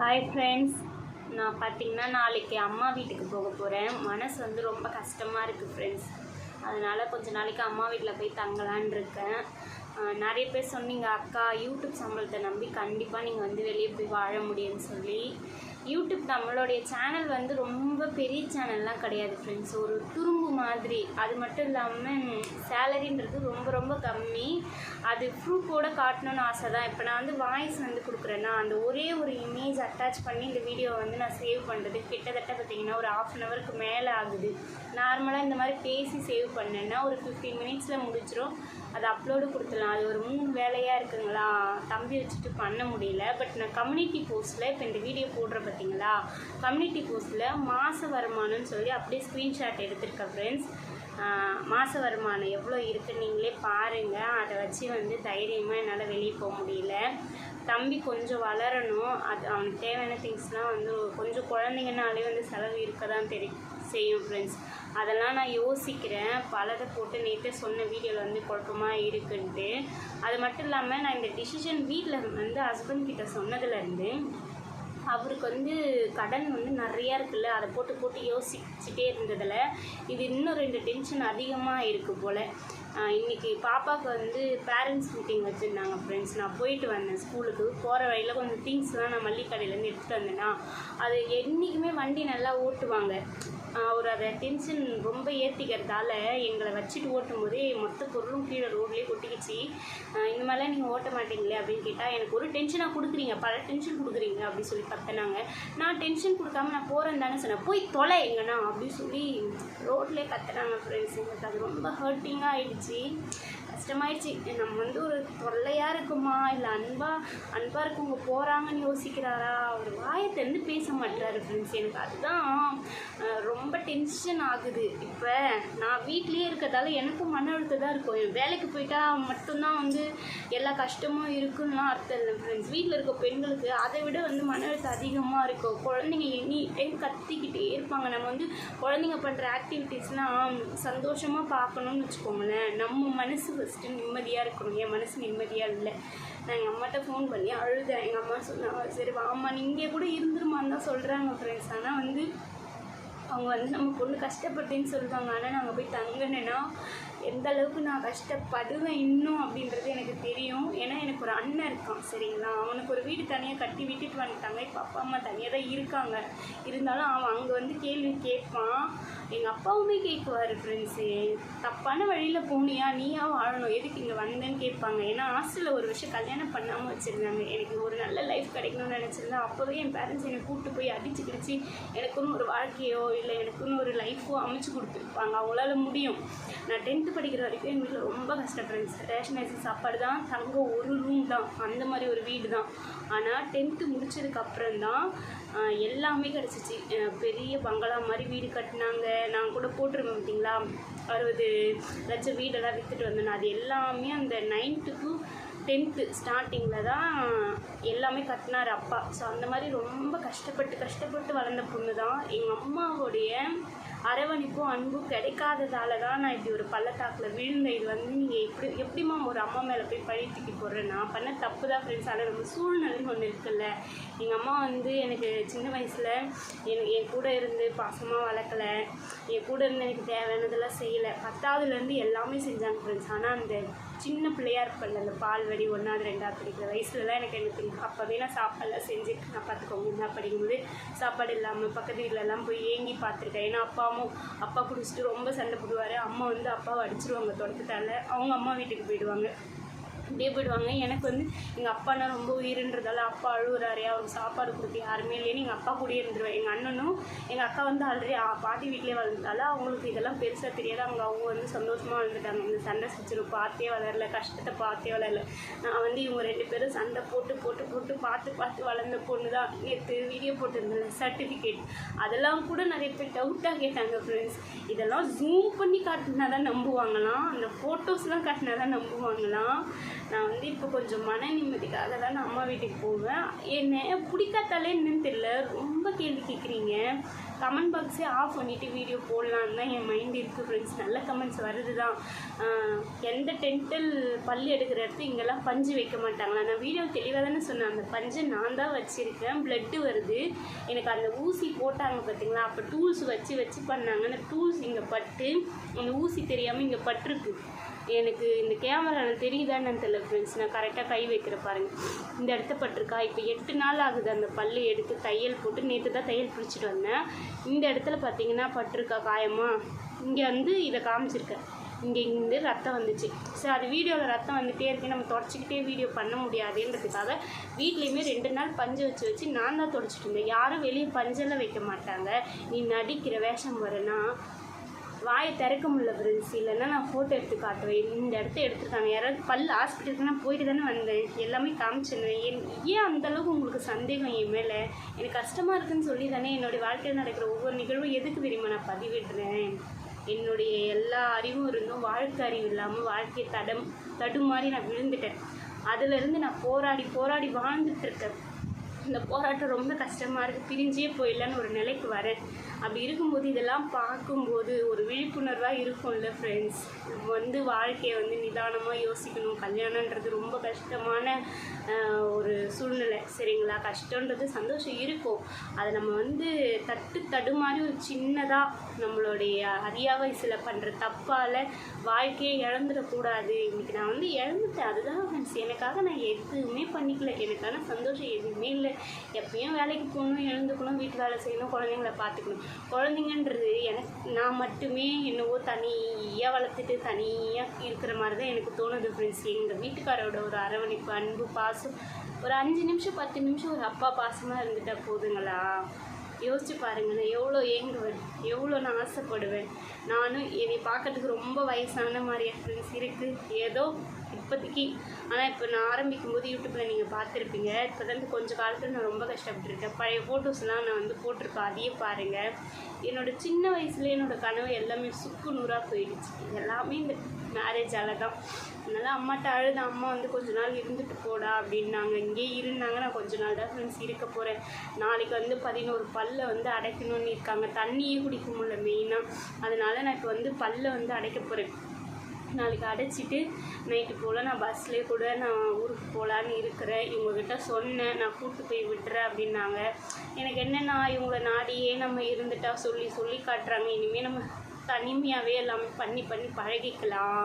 Hi friends நான் பார்த்தீங்கன்னா நாளைக்கு அம்மா வீட்டுக்கு போக போகிறேன் மனசு வந்து ரொம்ப கஷ்டமாக இருக்குது ஃப்ரெண்ட்ஸ் அதனால் கொஞ்ச நாளைக்கு அம்மா வீட்டில் போய் தங்கலான் இருக்கேன். நிறைய பேர் சொன்னீங்க அக்கா யூடியூப் சம்பளத்தை நம்பி கண்டிப்பாக நீங்கள் வந்து வெளியே போய் வாழ முடியும்னு சொல்லி. யூடியூப் நம்மளுடைய சேனல் வந்து ரொம்ப பெரிய சேனல்லாம் கிடையாது ஃப்ரெண்ட்ஸ் ஒரு துரும்பு மாதிரி. அது மட்டும் இல்லாமல் சேலரின்றது ரொம்ப ரொம்ப கம்மி. அது ப்ரூஃபோட காட்டணும்னு ஆசை தான் இப்போ நான் வந்து வாய்ஸ் வந்து கொடுக்குறேன்னா அந்த ஒரே ஒரு இமேஜ் அட்டாச் பண்ணி இந்த வீடியோ வந்து நான் சேவ் பண்ணுறது கிட்டத்தட்ட பார்த்தீங்கன்னா ஒரு ஆஃப் அன் ஹவருக்கு மேலே ஆகுது. நார்மலாக இந்த மாதிரி பேசி சேவ் பண்ணேன்னா ஒரு ஃபிஃப்டீன் மினிட்ஸில் முடிச்சிடும் அது அப்லோடு கொடுத்துடலாம் அது ஒரு மூணு வேலையாக இருக்குங்களா? தம்பி வச்சுட்டு பண்ண முடியல. பட் நான் கம்யூனிட்டி போஸ்ட்டில் இப்போ இந்த வீடியோ போடுற பார்த்தீங்களா கம்யூனிட்டி போஸ்ட்டில் மாத வருமானம்னு சொல்லி அப்படியே ஸ்க்ரீன்ஷாட் எடுத்திருக்கேன் ஃப்ரெண்ட்ஸ் மாத வருமானம் எவ்வளோ இருக்குன்னு நீங்களே பாருங்கள் அதை வச்சு வந்து தைரியமாக என்னால் வெளியே போக முடியல. தம்பி கொஞ்சம் வளரணும். அது அவனுக்கு தேவையான திங்ஸ்லாம் வந்து கொஞ்சம் குழந்தைங்கனாலே வந்து செலவு இருக்க தான் தெரியும் செய்யும் ஃப்ரெண்ட்ஸ் அதெல்லாம் நான் யோசிக்கிறேன். பலதை போட்டு நேற்று சொன்ன வீடியோவில் வந்து குழப்பமாக இருக்குன்ட்டு. அது மட்டும் இல்லாமல் நான் இந்த டிசிஷன் வீட்டில் வந்து ஹஸ்பண்ட் கிட்ட சொன்னதுலேருந்து அவருக்கு வந்து கடன் வந்து நிறையா இருக்குல்ல அதை போட்டு போட்டு யோசிச்சுட்டே இருந்ததில் இது இன்னும் ரெண்டு டென்ஷன் அதிகமாக இருக்குது போல். இன்றைக்கி பாப்பாவுக்கு வந்து பேரண்ட்ஸ் மீட்டிங் வச்சுருந்தாங்க ஃப்ரெண்ட்ஸ் நான் போயிட்டு வந்தேன் ஸ்கூலுக்கு. போகிற வழியில் கொஞ்சம் திங்ஸ்லாம் நான் மல்லிக்கடையிலேருந்து எடுத்துகிட்டு வந்தேன்னா அது என்றைக்குமே வண்டி நல்லா ஓட்டுவாங்க. அவர் அதை டென்ஷன் ரொம்ப ஏற்றிக்கிறதால எங்களை வச்சுட்டு ஓட்டும் போதே மொத்த பொருளும் கீழே ரோட்லேயே கொட்டிக்கிச்சு. இந்த மாதிரிலாம் நீங்கள் ஓட்ட மாட்டீங்களே அப்படின்னு கேட்டால் எனக்கு ஒரு டென்ஷனாக கொடுக்குறீங்க பல டென்ஷன் கொடுக்குறீங்க அப்படின்னு சொல்லி கத்தினாங்க நான் டென்ஷன் கொடுக்காம நான் போகிறேன் தானே சொன்னேன். போய் தொலை எங்கன்னா? அப்படின்னு சொல்லி ரோட்லேயே கத்துனாங்க ஃப்ரெண்ட்ஸ் எங்களுக்கு அது ரொம்ப ஹர்ட்டிங்காக See. கஷ்டமாயிடுச்சு. நம்ம வந்து ஒரு தொல்லையாக இருக்குமா? இல்லை அன்பா அன்பாக இருக்கவங்க போகிறாங்கன்னு யோசிக்கிறாரா? அவர் வாயை பேச மாட்டுறாரு ஃப்ரெண்ட்ஸ் எனக்கு அதுதான் ரொம்ப டென்ஷன் ஆகுது. இப்போ நான் வீட்லேயே இருக்கிறதால எனக்கும் மன அழுத்தம் தான் இருக்கும். என் வேலைக்கு போயிட்டா மட்டும்தான் வந்து எல்லா கஷ்டமும் இருக்குன்னுலாம் அர்த்தம் இல்லை ஃப்ரெண்ட்ஸ் வீட்டில் இருக்க பெண்களுக்கு அதை விட வந்து மன அழுத்தம் அதிகமாக இருக்கும். குழந்தைங்க எனி டைம் கத்திக்கிட்டே இருப்பாங்க. நம்ம வந்து குழந்தைங்க பண்ணுற ஆக்டிவிட்டீஸ்லாம் சந்தோஷமாக பார்க்கணும்னு வச்சுக்கோங்களேன். நம்ம மனசு ஃபஸ்ட்டு நிம்மதியாக இருக்கணும். என் மனசு நிம்மதியாக இல்லை. நான் எங்கள் அம்மாட்ட ஃபோன் பண்ணி அழுதேன். எங்கள் அம்மா சொன்னாங்க சரி வாம்மா நீங்கள் கூட இருந்துருமான்னு தான் சொல்கிறாங்க ஃப்ரெண்ட்ஸ் ஆனால் வந்து அவங்க வந்து நம்ம பொண்ணு கஷ்டப்பட்டேன்னு சொல்லுவாங்க ஆனால் நம்ம போய் தங்கினேன்னா எந்த அளவுக்கு நான் கஷ்டப்படுவேன் இன்னும் அப்படின்றது எனக்கு தெரியும். ஏன்னா எனக்கு ஒரு அண்ணன் இருக்கான் சரிங்களா? அவனுக்கு ஒரு வீடு தனியாக கட்டி விட்டுட்டு வந்துட்டாங்க. இப்போ அப்பா அம்மா தனியாக தான் இருக்காங்க. இருந்தாலும் அவன் அங்கே வந்து கேள்வி கேட்பான். எங்கள் அப்பாவுமே கேட்குவார் ஃப்ரெண்ட்ஸு தப்பான வழியில் போனியா? நீயா வாழணும். எதுக்கு இங்கே வந்தேன்னு கேட்பாங்க. ஏன்னா ஹாஸ்டலில் ஒரு விஷயம் கல்யாணம் பண்ணாமல் வச்சுருந்தாங்க. எனக்கு ஒரு நல்ல லைஃப் கிடைக்கணும்னு நினச்சிருந்தேன் அப்போவே என் பேரண்ட்ஸ் என்னை கூப்பிட்டு போய் அடிச்சு கிடிச்சு எனக்குன்னு ஒரு வாழ்க்கையோ இல்லை எனக்குன்னு ஒரு லைஃபோ அமைச்சு கொடுத்துருப்பாங்க. அவங்களால முடியும். நான் டென்த்து படிக்கிற வரைக்கும் எங்கள் வீட்டில் ரொம்ப கஷ்டம் ஃப்ரெண்ட்ஸ் ரேஷன் அரிசி சாப்பாடு தான் தங்க ஒரு ரூம் தான். அந்த மாதிரி ஒரு வீடு தான். ஆனால் டென்த்து முடிச்சதுக்கப்புறம் தான் எல்லாமே கிடச்சிச்சு. பெரிய பங்களா மாதிரி வீடு கட்டினாங்க. நான் கூட போட்டிருக்கேன் பார்த்தீங்களா? அறுபது லட்சம் வீடெல்லாம் விற்றுட்டு வந்தேன். அது எல்லாமே அந்த நைன்த்துக்கு டென்த்து ஸ்டார்டிங்கில் தான் எல்லாமே கட்டினார் அப்பா. ஸோ அந்த மாதிரி ரொம்ப கஷ்டப்பட்டு கஷ்டப்பட்டு வளர்ந்த பொண்ணு தான் எங்கள் அம்மாவுடைய அரவணைப்பும் அன்பும் கிடைக்காததால தான் நான் இப்படி ஒரு பள்ளத்தாக்கில் விழுந்தேன் இது வந்து நீங்கள் எப்படி எப்படிம்மா ஒரு அம்மா மேலே போய் பழி தூக்கி போடுறேன் நான் பண்ண தப்பு தான் ஃப்ரெண்ட்ஸ் ஆனால் நம்ம சூழ்நிலைன்னு ஒன்று இருக்குல்ல. எங்கள் அம்மா வந்து எனக்கு சின்ன வயசில் எனக்கு என் கூட இருந்து பாசமாக வளர்க்கலை. என் கூட இருந்து எனக்கு தேவையானதெல்லாம் செய்யலை. பத்தாவதுலேருந்து எல்லாமே செஞ்சாங்க ஃப்ரெண்ட்ஸ் ஆனால் அந்த சின்ன பிள்ளையாக இருப்பேன்ல அந்த பால் வடி ஒன்றாவது ரெண்டாவது படிக்கிற வயசுலலாம் எனக்கு எனக்கு அப்போவே நான் சாப்பாடெல்லாம் செஞ்சு நான் பார்த்துக்கோங்க என்ன படிக்கும்போது சாப்பாடு இல்லாமல் பக்கத்து வீட்டிலலாம் போய் ஏங்கி பார்த்துருக்கேன். ஏன்னா அப்பா அப்பாவும் அப்பா குடிச்சிட்டு ரொம்ப சண்டை போடுவார். அம்மா வந்து அப்பாவை அடிச்சிருவாங்க தொடக்கத்தால் அவங்க அம்மா வீட்டுக்கு போயிடுவாங்க. அப்படியே போயிடுவாங்க. எனக்கு வந்து எங்கள் அப்பானா ரொம்ப உயிருன்றதால அப்பா அழுகுறாரு அவருக்கு சாப்பாடு கொடுக்க யாருமே இல்லைன்னு எங்கள் அப்பா கூடயே இருந்துருவேன். எங்கள் அண்ணனும் எங்கள் அக்கா வந்து ஆல்ரெடி பாட்டி வீட்டிலே வளர்ந்ததால அவங்களுக்கு இதெல்லாம் பெருசாக தெரியாது. அவங்க அவங்க வந்து சந்தோஷமாக வளர்ந்துட்டாங்க இந்த சண்டை சச்சரவு பார்த்தே வளரல. கஷ்டத்தை பார்த்தே வளரல. நான் வந்து இவங்க ரெண்டு பேரும் சண்டை போட்டு போட்டு போட்டு பார்த்து பார்த்து வளர்ந்த பொண்ணு தான் நேற்று வீடியோ போட்டிருந்தேன். சர்டிஃபிகேட் அதெல்லாம் கூட நிறைய பேர் டவுட்டாக கேட்டாங்க ஃப்ரெண்ட்ஸ் இதெல்லாம் ஜூம் பண்ணி காட்டினா தான் நம்புவாங்களாம். அந்த ஃபோட்டோஸ்லாம் காட்டினா தான் நம்புவாங்களாம். நான் வந்து இப்போ கொஞ்சம் மன நிம்மதிக்காக தான் நான் அம்மா வீட்டுக்கு போவேன். என்ன பிடிக்காதாலே என்னன்னு தெரியல. ரொம்ப கேள்வி கேட்குறீங்க கமெண்ட் பாக்ஸே ஆஃப் பண்ணிவிட்டு வீடியோ போடலான்னு தான் என் மைண்ட் இருக்குது ஃப்ரெண்ட்ஸ் நல்ல கமெண்ட்ஸ் வருது தான் எந்த டென்டல் பல் எடுக்கிற இடத்து இங்கெல்லாம் பஞ்சு வைக்க மாட்டாங்களா? நான் வீடியோ தெளிவாக தானே சொன்னேன். அந்த பஞ்சை நான் தான் வச்சுருக்கேன். பிளட்டு வருது. எனக்கு அந்த ஊசி போட்டாங்க பார்த்தீங்களா அப்போ டூல்ஸ் வச்சு வச்சு பண்ணாங்க. அந்த டூல்ஸ் இங்கே பட்டு அந்த ஊசி தெரியாமல் இங்கே பட்டிருக்கு. எனக்கு இந்த கேமராவில் தெரியுதான்னு தெரியல ஃப்ரெண்ட்ஸ் நான் கரெக்டாக கை வைக்கிற பாருங்கள் இந்த இடத்த பட்டிருக்கா? இப்போ எட்டு நாள் ஆகுது அந்த பல்லு எடுத்து தையல் போட்டு நேற்று தான் தையல் பிடிச்சிட்டு வந்தேன். இந்த இடத்துல பார்த்தீங்கன்னா பட்டிருக்கா காயமா? இங்கே வந்து இதை காமிச்சிருக்கேன். இங்கே இருந்து ரத்தம் வந்துச்சு. சரி அது வீடியோவில் ரத்தம் வந்துகிட்டே இருக்கு. நம்ம தொடச்சிக்கிட்டே வீடியோ பண்ண முடியாதுன்றதுக்காக வீட்லேயுமே ரெண்டு நாள் பஞ்சு வச்சு வச்சு நான் தான் தொடச்சிட்டு இருந்தேன். யாரும் வெளியே பஞ்செல்லாம் வைக்க மாட்டாங்க. நீ நடிக்கிற வேஷம் வரனா வாயை திறக்க முடியல ஃப்ரெண்ட்ஸ் இல்லைன்னா நான் ஃபோட்டோ எடுத்து காட்டுவேன். இந்த இடத்த எடுத்துருக்காங்க. யாராவது பல் ஹாஸ்பிட்டலுக்கு நான் போயிட்டு தானே வந்தேன். எல்லாமே காமிச்சிருந்தேன் ஏன் ஏன் அந்த அளவுக்கு உங்களுக்கு சந்தேகம் என் மேலே? எனக்கு கஷ்டமாக இருக்குன்னு சொல்லி தானே என்னுடைய வாழ்க்கையில் நடக்கிற ஒவ்வொரு நிகழ்வும் எதுக்கு தெரியுமா நான் பதிவிடுறேன்? என்னுடைய எல்லா அறிவும் இருந்தும் வாழ்க்கை அறிவு இல்லாமல் வாழ்க்கையை தடம் தடுமாறி நான் விழுந்துட்டேன். அதுலேருந்து நான் போராடி போராடி வாழ்ந்துட்டு இருக்கேன். இந்த போராட்டம் ரொம்ப கஷ்டமாக இருக்குது பிரிஞ்சே போயிடலான்னு ஒரு நிலைக்கு வரேன். அப்படி இருக்கும்போது இதெல்லாம் பார்க்கும்போது ஒரு விழிப்புணர்வாக இருக்கும்ல ஃப்ரெண்ட்ஸ் நம்ம வந்து வாழ்க்கையை வந்து நிதானமாக யோசிக்கணும். கல்யாணன்றது ரொம்ப கஷ்டமான ஒரு சூழ்நிலை. சரிங்களா? கஷ்டன்றது சந்தோஷம் இருக்கும். அதை நம்ம வந்து தட்டு தடுமாறி ஒரு சின்னதாக நம்மளுடைய அறியா வயசில் பண்ணுற தப்பால் வாழ்க்கையை இழந்துடக்கூடாது. இன்றைக்கி நான் வந்து இழந்துட்டேன். அதுதான் ஃப்ரெண்ட்ஸ் எனக்காக நான் எதுவுமே பண்ணிக்கல. எனக்கான சந்தோஷம் எதுவுமே இல்லை. எப்பயும் வேலைக்கு போகணும் எழுந்துக்கணும் வீட்டு வேலை செய்யணும் குழந்தைங்கள பார்த்துக்கணும். குழந்தைங்கன்றது எனக்கு நான் மட்டுமே என்னவோ தனியாக வளர்த்துட்டு தனியாக இருக்கிற மாதிரி தான் எனக்கு தோணுது ஃப்ரெண்ட்ஸ் எங்கள் வீட்டுக்காரோட ஒரு அரவணைப்பு அன்பு பாசம். ஒரு அஞ்சு நிமிஷம் பத்து நிமிஷம் ஒரு அப்பா பாசமாக இருந்துட்டா போதுங்களா? யோசிச்சு பாருங்க நான் எவ்வளோ ஏங்குவேன் எவ்வளோ நான் ஆசைப்படுவேன். நானும் என்னை பார்க்கறதுக்கு ரொம்ப வயசான மாதிரி என் ஃப்ரெண்ட்ஸ் இருக்குது ஏதோ இப்போதைக்கு. ஆனால் இப்போ நான் ஆரம்பிக்கும் போது யூடியூப்பில் நீங்கள் பார்த்துருப்பீங்க. இப்போ தான் கொஞ்சம் காலத்தில் நான் ரொம்ப கஷ்டப்பட்டுருக்கேன். பழைய ஃபோட்டோஸ்லாம் நான் வந்து போட்டிருப்பேன். அதையே பாருங்கள் என்னோட சின்ன வயசுல என்னோட கனவு எல்லாமே சுக்கு நூறாக போயிடுச்சு. எல்லாமே இந்த மேரேஜால் தான். அதனால் அம்மாட்ட அழுத அம்மா வந்து கொஞ்ச நாள் இருந்துட்டு போடா அப்படின்னாங்க. இங்கேயே இருந்தாங்க. நான் கொஞ்ச நாள் தான் ஃப்ரெண்ட்ஸ் இருக்க போகிறேன் நாளைக்கு வந்து பதினோரு பல்லை வந்து அடைக்கணும்னு இருக்காங்க. தண்ணியே குடிக்க முடியல மெயினாக அதனால் நான் இப்போ வந்து பல்லை வந்து அடைக்க போகிறேன் நாளைக்கு அடைச்சிட்டு நைட்டு போல் நான் பஸ்லேயே கூட நான் ஊருக்கு போகலான்னு இருக்கிறேன். இவங்கக்கிட்ட சொன்னேன் நான் கூப்பிட்டு போய் விட்டுறேன் அப்படின்னாங்க. எனக்கு என்னென்னா இவங்கள நாடியே நம்ம இருந்துட்டா சொல்லி சொல்லி காட்டுறாங்க. இனிமேல் நம்ம தனிமையாகவே எல்லாமே பண்ணி பண்ணி பழகிக்கலாம்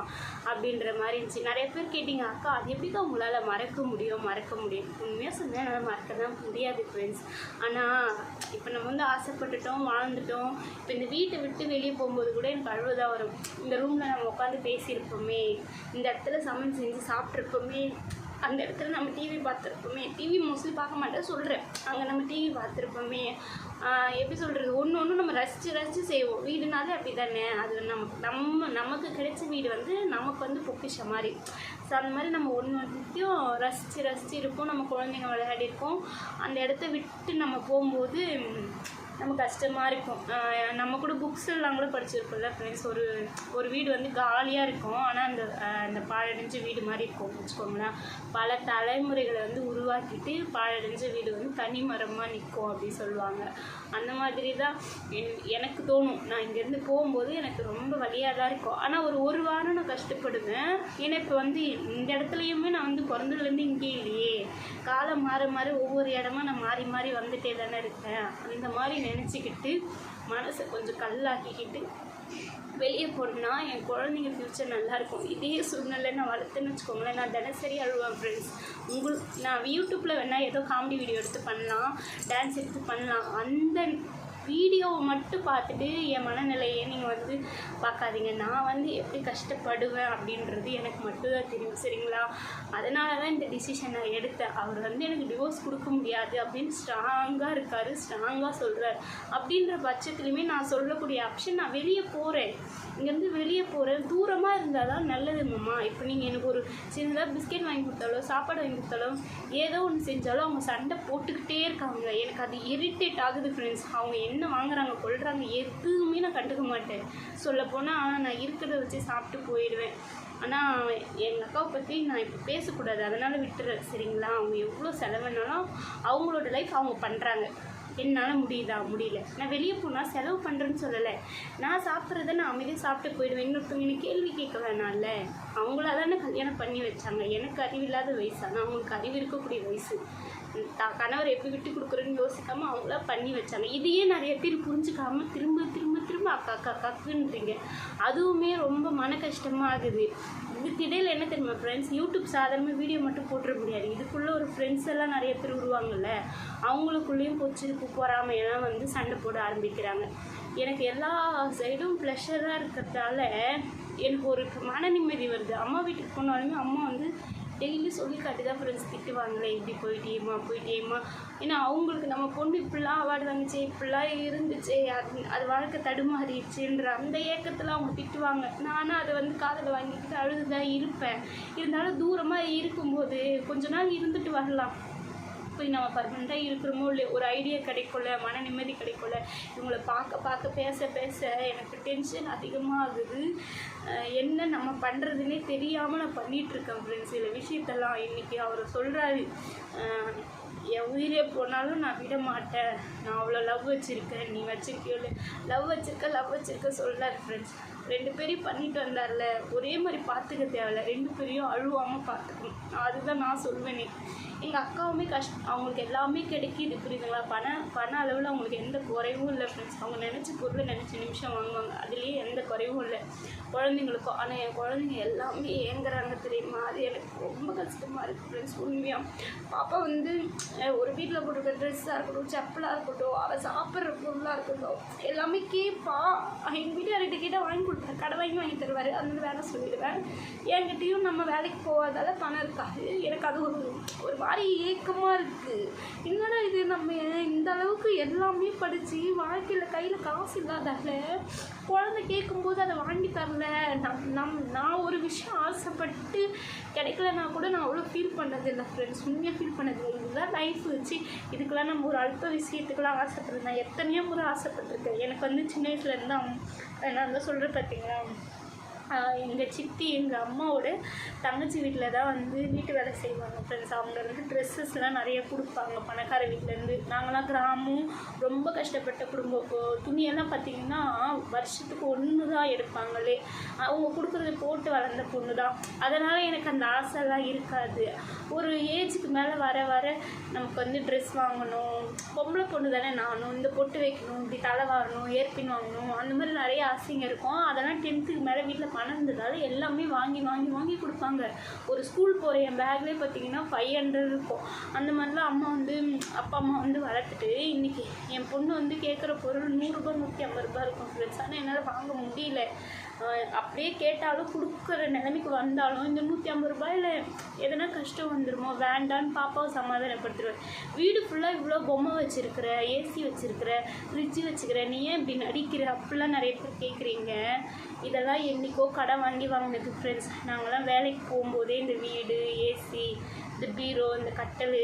அப்படின்ற மாதிரி இருந்துச்சு. நிறைய பேர் கேட்டிங்க அக்கா அது எப்படிக்கா உங்களால் மறக்க முடியும் மறக்க முடியும்? உண்மையாக சொன்னேன் என்னால் மறக்க தான் முடியாது ஃப்ரெண்ட்ஸ் ஆனால் இப்போ நம்ம வந்து ஆசைப்பட்டுட்டோம் வாழ்ந்துட்டோம். இப்போ இந்த வீட்டை விட்டு வெளியே போகும்போது கூட எனக்கு அழுவு தான் வரும். இந்த ரூமில் நம்ம உட்காந்து பேசியிருப்போமே இந்த இடத்துல சமையல் செஞ்சு சாப்பிட்ருப்போமே அந்த இடத்துல நம்ம டிவி பார்த்துருப்போமே. டிவி மோஸ்ட்லி பார்க்க மாட்டேன் சொல்கிறேன் அங்கே நம்ம டிவி பார்த்துருப்போமே. எப்படி சொல்கிறது ஒன்று ஒன்று நம்ம ரசித்து ரசித்து செய்வோம். வீடுனாலே அப்படி தானே அது நமக்கு நம்ம நமக்கு கிடைச்ச வீடு வந்து நமக்கு வந்து பொக்கிஷம் மாதிரி. ஸோ அந்த மாதிரி நம்ம ஒன்று ஒன்றுத்தையும் ரசித்து ரசித்து இருப்போம். நம்ம குழந்தைங்க விளையாடி இருக்கோம் அந்த இடத்த விட்டு நம்ம போகும்போது நம்ம கஷ்டமாக இருக்கும். நம்ம கூட புக்ஸ் எல்லாம் கூட படிச்சிருப்போம்ல ஃப்ரெண்ட்ஸ் ஒரு ஒரு வீடு வந்து காலியாக இருக்கும். ஆனால் அந்த அந்த பாழடைஞ்ச வீடு மாதிரி இருக்கும். வச்சுக்கோங்களேன். பல தலைமுறைகளை வந்து உருவாக்கிட்டு பாழடைஞ்ச வீடு வந்து தனி மரமாக நிற்கும் அப்படின்னு சொல்லுவாங்க. அந்த மாதிரி தான் என்- எனக்கு தோணும். நான் இங்கேருந்து போகும்போது எனக்கு ரொம்ப வழியாக தான் இருக்கும். ஆனால் ஒரு ஒரு வாரம் நான் கஷ்டப்படுவேன். ஏன்னா இப்போ வந்து இந்த இடத்துலையுமே நான் வந்து பிறந்ததுலேருந்து இங்கே இல்லையே. காலம் மாற மாற ஒவ்வொரு இடமா நான் மாறி மாறி வந்துட்டே தானே இருக்கேன் அந்த மாதிரி நினச்சிக்கிட்டு மனசை கொஞ்சம் கல்லாக்கிக்கிட்டு வெளியே போனா என் குழந்தைங்க ஃப்யூச்சர் நல்லாயிருக்கும். இதே சூழ்நிலை நான் வளர்த்துன்னு வச்சுக்கோங்களேன். நான் தினசரி அழுவேன் ஃப்ரெண்ட்ஸ் உங்களுக்கு நான் யூடியூப்பில் வேணால் ஏதோ காமெடி வீடியோ எடுத்து பண்ணலாம் டான்ஸ் எடுத்து பண்ணலாம். அந்த வீடியோவை மட்டும் பார்த்துட்டு என் மனநிலையை நீங்கள் வந்து பார்க்காதீங்க. நான் வந்து எப்படி கஷ்டப்படுவேன் அப்படின்றது எனக்கு மட்டும்தான் தெரியும் சரிங்களா? அதனால தான் இந்த டிசிஷன் நான் எடுத்தேன். அவர் வந்து எனக்கு டிவோர்ஸ் கொடுக்க முடியாது அப்படின்னு ஸ்ட்ராங்காக இருக்கார் ஸ்ட்ராங்காக சொல்கிறார் அப்படின்ற பட்சத்துலையுமே நான் சொல்லக்கூடிய ஆப்ஷன் நான் வெளியே போகிறேன் இங்கேருந்து வெளியே போகிறேன் தூரமாக இருந்தால் தான் நல்லது மாமா. இப்போ நீங்கள் எனக்கு ஒரு சின்னதாக பிஸ்கெட் வாங்கி கொடுத்தாலோ சாப்பாடு வாங்கி கொடுத்தாலோ ஏதோ ஒன்று செஞ்சாலும் அவங்க சண்டை போட்டுக்கிட்டே இருக்காங்க. எனக்கு அது இரிட்டேட் ஆகுது ஃப்ரெண்ட்ஸ் அவங்க என்ன என்ன வாங்குறாங்க கொள்றாங்க எதுவுமே நான் கண்டுக்க மாட்டேன். சொல்லப்போனால் நான் இருக்கிறத வச்சு சாப்பிட்டு போயிடுவேன். ஆனால் எங்கள் அக்காவை பற்றி நான் இப்போ பேசக்கூடாது. அதனால் விட்டுறேன். சரிங்களா? அவங்க எவ்வளோ செலவுனாலும் அவங்களோட லைஃப் அவங்க பண்ணுறாங்க என்னால் முடியுதா? முடியல. நான் வெளியே போனால் செலவு பண்ணுறேன்னு சொல்லலை. நான் சாப்பிட்றத நான் அமைதியாக சாப்பிட்டு போயிடுவேன். இன்னொருத்தவங்க கேள்வி கேட்க வேணாம்ல. அவங்கள தானே கல்யாணம் பண்ணி வச்சாங்க. எனக்கு அறிவில்லாத வயசு. ஆனால் அவங்களுக்கு அறிவு இருக்கக்கூடிய வயசு. த கணவர் எப்படி விட்டு கொடுக்குறேன்னு யோசிக்காமல் அவங்களா பண்ணி வச்சாங்க. இதையே நிறைய பேர் புரிஞ்சுக்காம திரும்ப திரும்ப திரும்ப அக்கா அக்கா கக்குன்றீங்க அதுவுமே ரொம்ப மன கஷ்டமாக ஆகுது. இதுக்கு என்ன தெரியுமா ஃப்ரெண்ட்ஸ் யூடியூப் சாதாரணமாக வீடியோ மட்டும் போட்டுற முடியாது. இதுக்குள்ளே ஒரு ஃப்ரெண்ட்ஸ் எல்லாம் நிறைய பேர் உருவாங்கல்ல அவங்களுக்குள்ளேயும் பொச்சிருப்பு பொறாமையெல்லாம் வந்து சண்டை போட ஆரம்பிக்கிறாங்க. எனக்கு எல்லா சைடும் ப்ளஷராக இருக்கிறதால எனக்கு ஒரு மன நிம்மதி வருது. அம்மா வீட்டுக்கு போனாலுமே அம்மா வந்து டெய்லி சொல்லி காட்டி தான் ஃப்ரெண்ட்ஸ் திட்டுவாங்களே இப்படி போயிட்டேம்மா போயிட்டேம்மா. ஏன்னா அவங்களுக்கு நம்ம பொண்ணு இப்படிலாம் அவார்டு வந்துச்சு இப்படிலாம் இருந்துச்சே. அது அது வாழ்க்கை தடுமாறிடுச்சுன்ற அந்த ஏக்கத்தில் அவங்க திட்டுவாங்க. நானும் அதை வந்து காதில் வாங்கிக்கிட்டு அழுது தான் இருப்பேன். இருந்தாலும் தூரமாக இருக்கும்போது கொஞ்ச நாள் இருந்துட்டு வரலாம். போய் நம்ம பர்மனெண்ட்டாக இருக்கிறோமோ இல்லை ஒரு ஐடியா கிடைக்கல மன நிம்மதி கிடைக்கல இவங்கள பார்க்க பார்க்க பேச பேச எனக்கு டென்ஷன் அதிகமாகுது என்ன நம்ம பண்ணுறதுனே தெரியாமல் நான் பண்ணிகிட்ருக்கேன் ஃப்ரெண்ட்ஸ் சில விஷயத்தெல்லாம் இன்றைக்கி அவர் சொல்கிறாரு என் உயிரே போனாலும் நான் விட மாட்டேன். நான் அவ்வளோ லவ் வச்சுருக்கேன். நீ வச்சிருக்கியோ லவ் வச்சுருக்க லவ் வச்சுருக்க சொல்கிறார் ஃப்ரெண்ட்ஸ் ரெண்டு பேரையும் பண்ணிட்டு வந்தார்ல. ஒரே மாதிரி பார்த்துக்க தேவையில்ல. ரெண்டு பேரையும் அழுவாமல் பார்த்துக்கணும். அதுதான் நான் சொல்வேனே. எங்கள் அக்காவுமே கஷ்ட அவங்களுக்கு எல்லாமே கிடைக்கிது. புரியுதுங்களா? பண பண அளவில் அவங்களுக்கு எந்த குறைவும் இல்லை ஃப்ரெண்ட்ஸ் அவங்க நினச்ச பொருளை நினச்ச நிமிஷம் வாங்குவாங்க. அதுலேயே எந்த குறைவும் இல்லை. குழந்தைங்களுக்கும் ஆனால் என் குழந்தைங்க எல்லாமே ஏங்குறாங்க தெரியுமா? அது எனக்கு ரொம்ப கஷ்டமாக இருக்குது ஃப்ரெண்ட்ஸ் உண்மையாக பாப்பா வந்து ஒரு வீட்டில் போட்டிருக்க ட்ரெஸ்ஸாக இருக்கட்டும் செப்பலாக இருக்கட்டும் அவள் சாப்பிட்ற பொருளாக இருக்கட்டும் எல்லாமே கேட்பா எங்கள் வீட்டுக்காரர்கிட்ட கேட்டால் வாங்கி கொடுப்பேன் கடை வாங்கி வாங்கி தருவார். அந்த வேலை சொல்லிடுவேன். என்கிட்டையும் நம்ம வேலைக்கு போகாதால பணம் இருக்காது எனக்கு அது ஒரு ஒரு மாதிரி ஏக்கமாக இருக்குது என்னடா இது நம்ம? இந்த அளவுக்கு எல்லாமே படித்து வாழ்க்கையில் கையில் காசு இல்லாதால குழந்தை கேட்கும்போது அதை வாங்கி தரல. நம் நம் நான் ஒரு விஷயம் ஆசைப்பட்டு கிடைக்கலனா கூட நான் அவ்வளோ ஃபீல் பண்ணதில்லை ஃப்ரெண்ட்ஸ் உண்மையாக ஃபீல் பண்ணதில்லை. இதுதான் லைஃப் வச்சு இதுக்கெல்லாம் நம்ம ஒரு அல்ப விஷயத்துக்கெல்லாம் ஆசைப்பட்றேன். நான் எத்தனையோ முறை ஆசைப்பட்டிருக்கேன். எனக்கு வந்து சின்ன வயசுலேருந்து அவங்க நான் தான் சொல்கிறேன் பார்த்தீங்களா எங்கள் சித்தி எங்கள் அம்மாவோட தங்கச்சி வீட்டில் தான் வந்து வீட்டு வேலை செய்வாங்க ஃப்ரெண்ட்ஸ் அவங்க வந்து ட்ரெஸ்ஸஸ்லாம் நிறைய கொடுப்பாங்க. பணக்கார வீட்டிலேருந்து நாங்களாம் கிராமம். ரொம்ப கஷ்டப்பட்ட குடும்பம். துணியெல்லாம் பார்த்திங்கன்னா வருஷத்துக்கு ஒன்று தான் எடுப்பாங்களே. அவங்க கொடுக்குறது போட்டு வளர்ந்த பொண்ணு தான் அதனால் எனக்கு அந்த ஆசைலாம் இருக்காது. ஒரு ஏஜுக்கு மேலே வர வர நமக்கு வந்து ட்ரெஸ் வாங்கணும். பொம்பளை பொண்ணு தானே நானும். இந்த பொட்டு வைக்கணும் இப்படி தலை வாரணும் ஏற்பின் வாங்கணும். அந்த மாதிரி நிறைய ஆசைங்க இருக்கும். அதெல்லாம் டென்த்துக்கு மேலே வீட்டில் பணம் இருந்ததால் எல்லாமே வாங்கி வாங்கி வாங்கி கொடுப்பாங்க. ஒரு ஸ்கூல் போகிற என் பேக்லேயே பார்த்தீங்கன்னா ஃபைவ் ஹண்ட்ரட் இருக்கும். அந்த மாதிரிலாம் அம்மா வந்து அப்பா அம்மா வந்து வளர்த்துட்டு இன்றைக்கி என் பொண்ணு வந்து கேட்குற பொருள் நூறுரூபா நூற்றி ஐம்பது ரூபாய் இருக்கும் ஃப்ரெண்ட்ஸ் ஆனால் என்னால் வாங்க முடியல. அப்படியே கேட்டாலும் கொடுக்குற நிலைமைக்கு வந்தாலும் இந்த நூற்றி ஐம்பது ரூபாயில் எதனா கஷ்டம் வந்துருமோ வேண்டான்னு பாப்பாவை சமாதானப்படுத்துருவேன் வீடு ஃபுல்லாக இவ்வளோ பொம்மை வச்சுருக்குற ஏசி வச்சுருக்குற ஃப்ரிட்ஜு வச்சுக்கிற நீ ஏன் இப்படி நடிக்கிற? அப்படிலாம் நிறைய பேர் கேட்குறீங்க இதெல்லாம் என்றைக்கோ கடை வாங்கி வாங்கினது ஃப்ரெண்ட்ஸ் நாங்களாம் வேலைக்கு போகும்போதே இந்த வீடு ஏசி இந்த பீரோ இந்த கட்டல்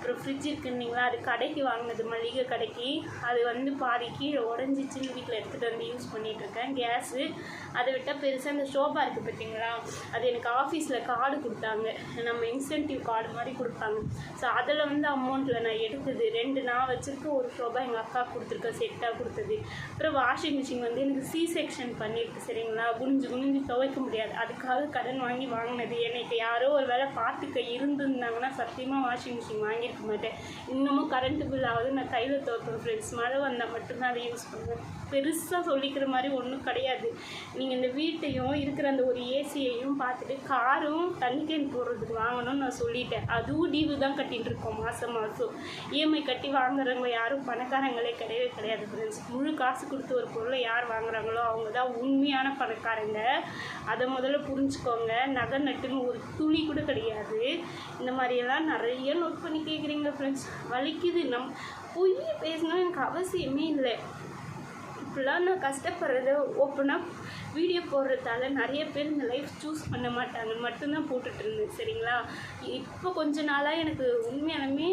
அப்புறம் ஃப்ரிட்ஜ் இருக்குன்னீங்களா அது கடைக்கு வாங்கினது மளிகை கடைக்கு. அது வந்து பாதி கீழே உடஞ்சிச்சின்னு வீட்டில் எடுத்துகிட்டு வந்து யூஸ் பண்ணிட்டு இருக்கேன் கேஸு அதை விட்டால் பெருசாக அந்த ஷோபா இருக்குது பார்த்தீங்களா அது எனக்கு ஆஃபீஸில் கார்டு கொடுத்தாங்க. நம்ம இன்சென்டிவ் கார்டு மாதிரி கொடுப்பாங்க. ஸோ அதில் வந்து அமௌண்ட்டில் நான் எடுத்தது. ரெண்டு நான் வச்சுருக்க ஒரு ஷோபா எங்கள் அக்கா கொடுத்துருக்க செட்டாக கொடுத்தது. அப்புறம் வாஷிங் மிஷின் வந்து எனக்கு சி செக்ஷன் பண்ணியிருக்கு சரிங்களா? குனிஞ்சு குனிஞ்சு துவைக்க முடியாது. அதுக்காக கடன் வாங்கி வாங்கினது. எனக்கு யாரோ ஒரு வேளை பார்த்துக்க இருந்திருந்தாங்கன்னா சத்தியமாக வாஷிங் மிஷின் வாங்கி வாங்கியிருக்க மாட்டேன் இன்னமும் கரண்ட் பில் ஆகுது. நான் கையில் துவைப்பேன் ஃப்ரெண்ட்ஸ் மழை வந்தால் மட்டும்தான் அதை யூஸ் பண்ணுவேன். பெருசாக சொல்லிக்கிற மாதிரி ஒன்றும் கிடையாது. நீங்கள் இந்த வீட்டையும் இருக்கிற அந்த ஒரு ஏசியையும் பார்த்துட்டு காரும் தண்ணி கேன் போடுறதுக்கு வாங்கணும்னு நான் சொல்லிட்டேன். அதுவும் டியூ தான் கட்டிகிட்டு இருக்கோம் மாதம் மாதம் இஎம்ஐ கட்டி வாங்குறவங்க யாரும் பணக்காரங்களே கிடையவே கிடையாது ஃப்ரெண்ட்ஸ் முழு காசு கொடுத்து ஒரு பொருளை யார் வாங்குறாங்களோ அவங்க தான் உண்மையான பணக்காரங்க. அதை முதல்ல புரிஞ்சுக்கோங்க. நகை நட்டுன்னு ஒரு துளி கூட கிடையாது. இந்த மாதிரியெல்லாம் நிறைய நோட் பண்ணி கேட்குறீங்க ஃப்ரெண்ட்ஸ் வலிக்குது. நம் பொய் பேசணும் எனக்கு அவசியமே இல்லை. இப்படிலாம் நான் கஷ்டப்படுறத ஓப்பனாக வீடியோ போடுறதால நிறைய பேர் இந்த லைஃப் சூஸ் பண்ண மாட்டாங்க. மட்டும்தான் போட்டுட்டு இருந்தேன் சரிங்களா? இப்போ கொஞ்ச நாளாக எனக்கு உண்மையாலுமே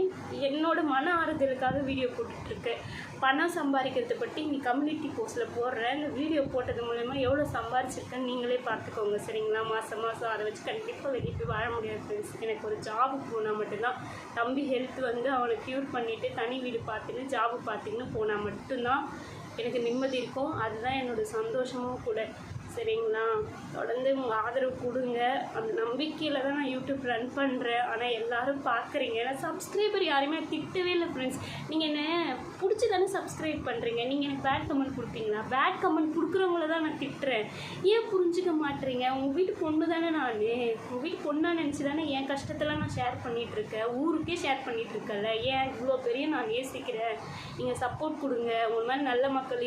என்னோட மன ஆறுதலுக்காக வீடியோ போட்டுட்ருக்கேன் பணம் சம்பாதிக்கிறத பற்றி நீ கம்யூனிட்டி போஸ்ட்டில் போடுறேன். இந்த வீடியோ போட்டது மூலயமா எவ்வளோ சம்பாரிச்சிருக்கேன்னு நீங்களே பார்த்துக்கோங்க சரிங்களா? மாதம் மாதம் அதை வச்சு கண்டிப்பாக வெளியே போய் வாழ முடியாது எனக்கு ஒரு ஜாபுக்கு போனால் மட்டும்தான். தம்பி ஹெல்த் வந்து அவனை க்யூர் பண்ணிவிட்டு தனி வீடு பார்த்துன்னு ஜாபு பார்த்தீங்கன்னு போனால் மட்டும்தான். எனக்கு நிம்மதி இருக்கும். அதுதான் என்னோட சந்தோஷமும் கூட. சரிங்களா? தொடர்ந்து உங்கள் ஆதரவு கொடுங்க. அந்த நம்பிக்கையில் தான் நான் யூடியூப் ரன் பண்ணுறேன் ஆனால் எல்லாரும் பார்க்குறீங்க. ஏன்னா சப்ஸ்கிரைபர் யாருமே திட்டவே இல்லை ஃப்ரெண்ட்ஸ் நீங்கள் என்ன பிடிச்சி தானே சப்ஸ்கிரைப் பண்ணுறீங்க நீங்கள் எனக்கு பேட் கமெண்ட் கொடுப்பீங்களா? பேட் கமெண்ட் கொடுக்குறவங்கள தான் நான் திட்டுறேன். ஏன் புரிஞ்சுக்க மாட்டேறீங்க உங்கள் வீட்டு பொண்ணு தானே நான். உங்கள் வீட்டு பொண்ணாக நினச்சி தானே என் கஷ்டத்தெல்லாம் நான் ஷேர் பண்ணிகிட்டு இருக்கேன் ஊருக்கே ஷேர் பண்ணிகிட்டு ஏன் இவ்வளோ பெரிய நான் நேசிக்கிறேன்? நீங்கள் சப்போர்ட் கொடுங்க. உங்கள் மாதிரி நல்ல மக்கள்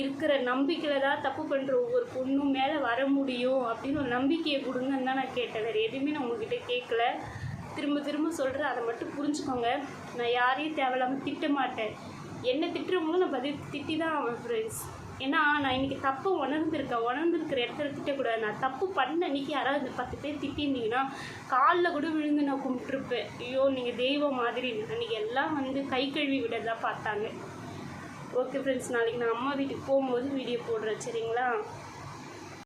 இருக்கிற நம்பிக்கையில் தான் தப்பு பண்ணுற ஒவ்வொரு பொண்ணும் மேலே வர முடியும் அப்படின்னு ஒரு நம்பிக்கையை கொடுங்கன்னு தான் நான் கேட்டேன். வேறு எதுவுமே நான் உங்ககிட்ட கேட்கல. திரும்ப திரும்ப சொல்கிறேன் அதை மட்டும் புரிஞ்சுக்கோங்க. நான் யாரையும் தேவையில்லாமல் திட்ட மாட்டேன். என்ன திட்டுறவங்களும் நான் பதில் திட்டி தான் அவன் ஃப்ரெண்ட்ஸ் ஏன்னா நான் இன்னைக்கு தப்பு உணர்ந்துருக்கேன். உணர்ந்துருக்கிற இடத்துல திட்டக்கூடாது. நான் தப்பு பண்ண அன்னைக்கு யாராவது பத்து பேர் திட்டிருந்தீங்கன்னா காலில் கூட விழுந்து நான் கும்பிட்டுருப்பேன். ஐயோ நீங்கள் தெய்வம் மாதிரி. அன்றைக்கி எல்லாம் வந்து கை கழுவி விட தான் பார்த்தாங்க. ஓகே ஃப்ரெண்ட்ஸ் நாளைக்கு நான் அம்மா வீட்டுக்கு போகும்போது வீடியோ போடுறேன் சரிங்களா?